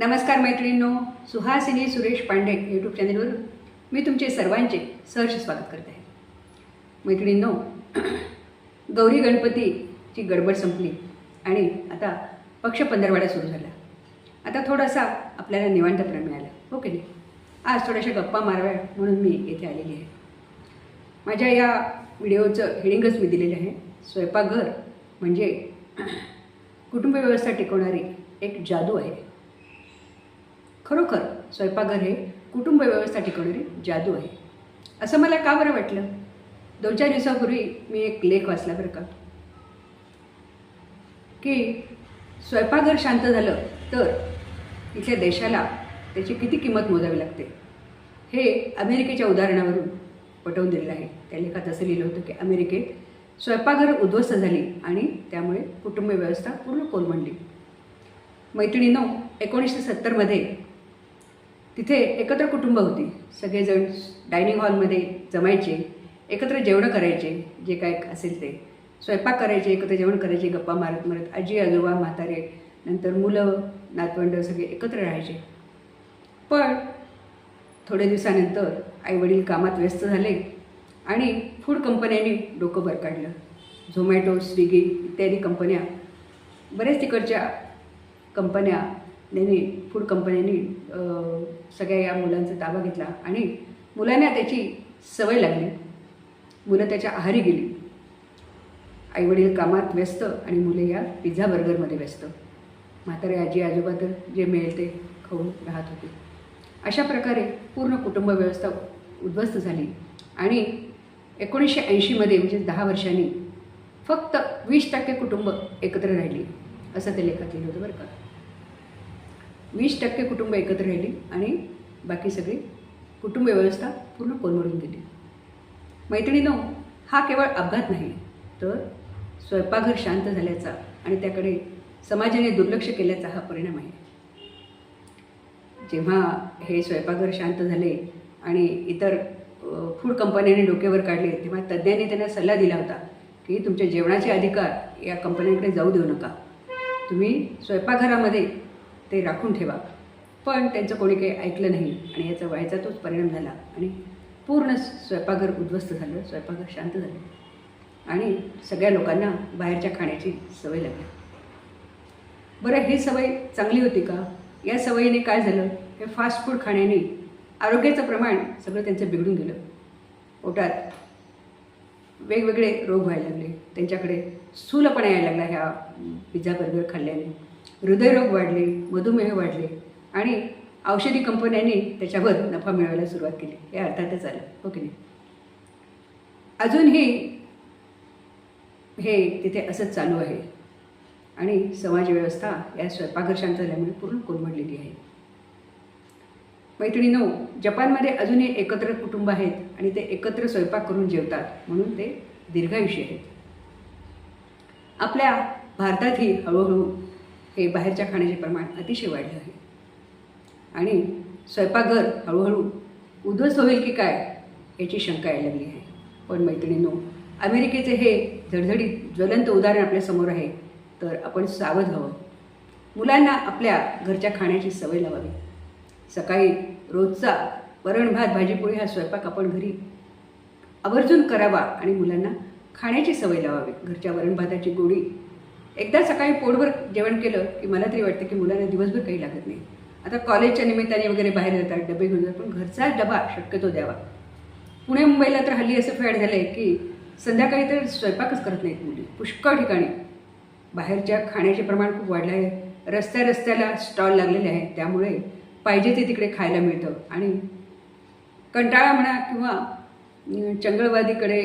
नमस्कार मैत्रिणींनो सुहासिनी सुरेश पांडे यूट्यूब चॅनलवरून मी तुमचे सर्वांचे सहर्ष स्वागत करत आहे. मैत्रिणींनो गौरी गणपतीची गडबड संपली आणि आता पक्ष पंधरवाडा सुरू झाला. आता थोडासा आपल्याला निवांतपणा मिळाला हो की नाही? आज थोड्याशा गप्पा माराव्या म्हणून मी येथे आलेली आहे. माझ्या या व्हिडिओचं हेडिंगच मी दिलेलं आहे. स्वयंपाकघर म्हणजे कुटुंब व्यवस्था टिकवणारी एक जादू आहे. खरोखर स्वयंपाकघर हे कुटुंब व्यवस्था टिकवणारी जादू आहे. असं मला का बरं वाटलं? दोन चार दिवसापूर्वी मी एक लेख वाचला बरं का. की स्वयंपाकघर शांत झालं तर इथल्या देशाला त्याची किती किंमत मोजावी लागते? हे अमेरिकेच्या उदाहरणावरून पटवून दिलेलं आहे. त्या लेखात असं लिहिलं होतं की अमेरिकेत स्वयंपाकघर उद्ध्वस्त झाली आणि त्यामुळे कुटुंब व्यवस्था पूर्ण कोलमडली. मैत्रिणींनो एकोणीसशे सत्तरमध्ये तिथे एकत्र कुटुंब होती. सगळेजण डायनिंग हॉलमध्ये जमायचे एकत्र जेवणं करायचे जे काय असेल ते. स्वयंपाक करायचे एकत्र जेवण करायचे गप्पा मारत मारत आजी आजोबा म्हातारे नंतर मुलं नातवंड सगळे एकत्र राहायचे. पण थोड्या दिवसानंतर आईवडील कामात व्यस्त झाले आणि फूड कंपन्यांनी डोकं बर काढलं. झोमॅटो स्विगी इत्यादी कंपन्या बऱ्याच तिकडच्या कंपन्या यांनी फूड कंपन्यांनी सगळ्या या मुलांचा ताबा घेतला आणि मुलांना त्याची सवय लागली. मुलं त्याच्या आहारी गेली. आईवडील कामात व्यस्त आणि मुले या पिझ्झा बर्गरमध्ये व्यस्त. म्हातारे आजी आजोबा तर जे मिळेल ते खाऊन राहत होते. अशा प्रकारे पूर्ण कुटुंब व्यवस्था उद्ध्वस्त झाली आणि एकोणीसशे ऐंशीमध्ये म्हणजे दहा वर्षांनी फक्त वीस टक्के कुटुंब एकत्र राहिली. असं ते लेखात लिहिलं होतं बरं का. वीस टक्के कुटुंब एकत्र राहिली आणि बाकी सगळी कुटुंब व्यवस्था पूर्ण कोलमडून दिली मैत्रिणीनो हा केवळ अपघात नाही तर स्वयंपाकघर शांत झाल्याचा आणि त्याकडे समाजाने दुर्लक्ष केल्याचा हा परिणाम आहे. जेव्हा हे स्वयंपाकघर शांत झाले आणि इतर फूड कंपन्यांनी डोक्यावर काढले तेव्हा तज्ज्ञांनी त्यांना सल्ला दिला होता की तुमच्या जेवणाचे अधिकार या कंपन्यांकडे जाऊ देऊ नका. तुम्ही स्वयंपाकघरामध्ये ते राखून ठेवा. पण त्यांचं कोणी काही ऐकलं नाही आणि याचा व्हायचा तोच परिणाम झाला आणि पूर्ण स्वयंपाकघर उद्ध्वस्त झालं स्वयंपाकघर शांत झालं. आणि सगळ्या लोकांना बाहेरच्या खाण्याची सवय लागली. बरं ही सवय चांगली होती का? या सवयीने काय झालं? हे फास्ट फूड खाण्याने आरोग्याचं प्रमाण सगळं त्यांचं बिघडून गेलं. पोटात वेगवेगळे रोग व्हायला लागले. त्यांच्याकडे स्थूलपणा यायला लागला ह्या पिझ्झा बर्गर खाल्ल्याने. हृदयरोग वाढले मधुमेह वाढले आणि औषधी कंपन्यांनी त्याच्यावर नफा मिळवायला सुरुवात केली. हे अर्थातच आलं हो की नाही? अजूनही हे तिथे असंच चालू आहे. आणि समाजव्यवस्था या स्वयंपाकघर शांत झाल्यामुळे पूर्ण कोलमडलेली आहे. मैत्रिणीनो जपानमध्ये अजूनही एकत्र कुटुंब आहेत आणि ते एकत्र स्वयंपाक करून जेवतात म्हणून ते दीर्घायुषी आहेत. आपल्या भारतातही हळूहळू हे बाहेरच्या खाण्याचे प्रमाण अतिशय वाढलं आहे. आणि स्वयंपाकघर हळूहळू उद्ध्वस्त होईल की काय याची शंका यायला लागली आहे. पण मैत्रिणींनो अमेरिकेचे हे धडधडीत ज्वलंत उदाहरण आपल्यासमोर आहे तर आपण सावध हवं. मुलांना आपल्या घरच्या खाण्याची सवय लावावी. सकाळी रोजचा वरण भात भाजीपोळी हा स्वयंपाक आपण घरी आवर्जून करावा आणि मुलांना खाण्याची सवय लावावी. घरच्या वरण भाताची गोडी एकदा सकाळी पोटभर जेवण केलं की मला तरी वाटतं की मुलांना दिवसभर काही लागत नाही. आता कॉलेजच्या निमित्ताने वगैरे बाहेर जातात डबे घेऊन जातात पण घरचा डबा शक्यतो द्यावा. पुणे मुंबईला तर हल्ली असं फॅड झालं आहे की संध्याकाळी तर स्वयंपाकच करत नाहीत मुली. पुष्कळ ठिकाणी. बाहेरच्या खाण्याचे प्रमाण खूप वाढलं आहे. रस्त्या रस्त्याला स्टॉल लागलेले आहेत. त्यामुळे पाहिजे ते तिकडे खायला मिळतं. आणि कंटाळा म्हणा किंवा चंगळवादीकडे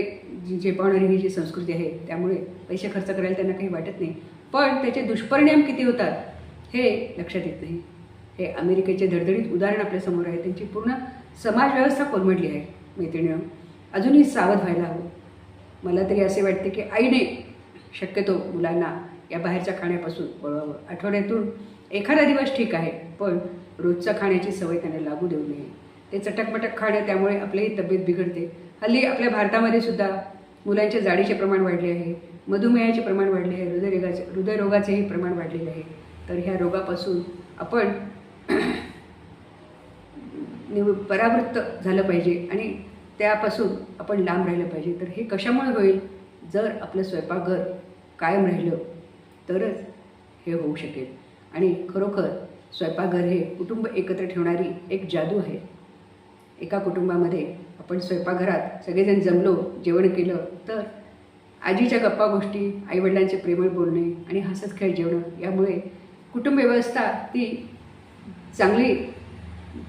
जी झेपावणारी ही जी संस्कृती आहे त्यामुळे पैसे खर्च करायला त्यांना काही वाटत नाही. पण त्याचे दुष्परिणाम किती होतात हे लक्षात येत नाही. हे अमेरिकेचे धडधडीत उदाहरण आपल्यासमोर आहे. त्यांची पूर्ण समाजव्यवस्था कोलमडली आहे मैत्रिणी अजूनही सावध व्हायला हवं. मला तरी असे वाटते की आईने शक्यतो मुलांना या बाहेरच्या खाण्यापासून वळवावं. आठवड्यातून एखादा दिवस ठीक आहे पण रोजचं खाण्याची सवय त्यांना लागू देऊ नये. ते चटकमटक खाणं त्यामुळे आपलीही तब्येत बिघडते. हल्ली आपल्या भारतामध्ये सुद्धा मुलांच्या जाडीचे प्रमाण वाढले आहे. मधुमेहाचे प्रमाण वाढले आहे हृदयरोगाचे हृदयरोगाचेही प्रमाण वाढलेले आहे. तर ह्या रोगापासून आपण निव परावृत्त झालं पाहिजे आणि त्यापासून आपण लांब राहिलं पाहिजे. तर हे कशामुळे होईल? जर आपलं स्वयंपाकघर कायम राहिलं तरच हे होऊ शकेल. आणि खरोखर स्वयंपाकघर हे कुटुंब एकत्र ठेवणारी एक जादू आहे. एका कुटुंबामध्ये आपण स्वयंपाकघरात सगळेजण जमलो जेवण केलं तर आजीच्या गप्पा गोष्टी आईवडिलांचे प्रेमळ बोलणे आणि हसत खेळ जेवणं यामुळे कुटुंब व्यवस्था ती चांगली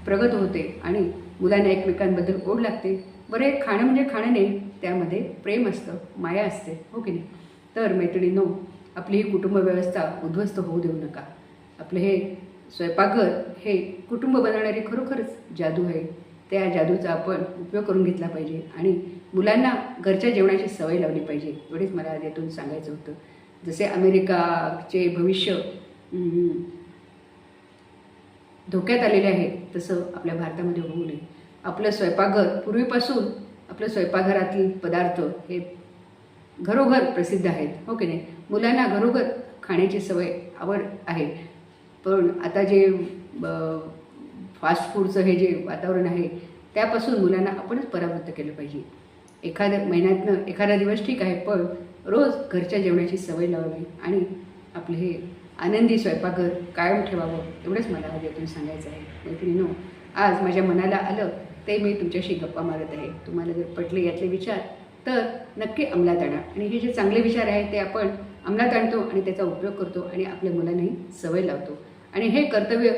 प्रगत होते आणि मुलांना एकमेकांबद्दल ओढ लागते. बरं एक खाणं म्हणजे खाणं नाही त्यामध्ये प्रेम असतं माया असते हो की नाही? तर मैत्रिणींनो आपली ही कुटुंब व्यवस्था उद्ध्वस्त होऊ देऊ नका. आपलं हे स्वयंपाकघर हे कुटुंब बनवणारी खरोखरच जादू आहे. त्या जादूचा आपण उपयोग करून घेतला पाहिजे. आणि मुलांना घरच्या जेवणाची सवय लावली पाहिजे. एवढेच मला यातून सांगायचं होतं. जसे अमेरिकाचे भविष्य धोक्यात आलेले आहे तसं आपल्या भारतामध्ये होऊ नये. आपलं स्वयंपाकघर पूर्वीपासून आपलं स्वयंपाकघरातील पदार्थ हे घरोघर प्रसिद्ध आहेत. हो की नाही? मुलांना घरोघर खाण्याची सवय आवड आहे. पण आता जे फास्ट फूडचं हे जे वातावरण आहे त्यापासून मुलांना आपणच परावृत्त केलं पाहिजे. एखाद्या महिन्यातनं एखादा दिवस ठीक आहे पण रोज घरच्या जेवणाची सवय लावावी आणि आपले हे आनंदी स्वयंपाकघर कायम ठेवावं एवढंच मला आज यातून सांगायचं आहे. मैत्रिणीनो आज माझ्या मनाला आलं ते मी तुमच्याशी गप्पा मारत आहे. तुम्हाला जर पटले यातले विचार तर नक्की अंमलात आणा. आणि हे जे चांगले विचार आहेत ते आपण अंमलात आणतो आणि त्याचा उपयोग करतो आणि आपल्या मुलांनाही सवय लावतो. आणि हे कर्तव्य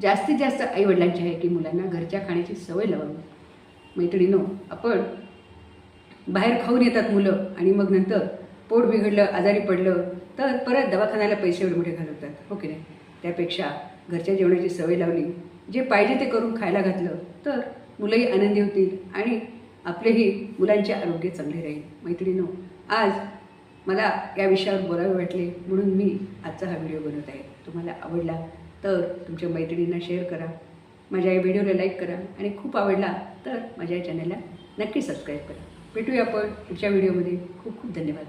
जास्तीत जास्त आईवडिलांची आहे की मुलांना घरच्या खाण्याची सवय लावावी. मैत्रिणीनो आपण बाहेर खाऊन येतात मुलं आणि मग नंतर पोट बिघडलं आजारी पडलं तर परत दवाखान्याला पैसे एवढे मोठे घालवतात. हो की नाही? त्यापेक्षा घरच्या जेवणाची सवय लावली. जे पाहिजे ते करून खायला घातलं तर मुलंही आनंदी होतील आणि आपलेही मुलांचे आरोग्य चांगले राहील. मैत्रिणीनो आज मला या विषयावर बोलावे वाटले म्हणून मी आजचा हा व्हिडिओ बनवत आहे. तुम्हाला आवडला तर तुमच्या मैत्रिणींना शेअर करा. माझ्या या व्हिडिओला लाईक करा. आणि खूप आवडला तर माझ्या या चॅनलला नक्की सबस्क्राईब करा. भेटूया आपण पुढच्या व्हिडिओमध्ये खूप खूप धन्यवाद.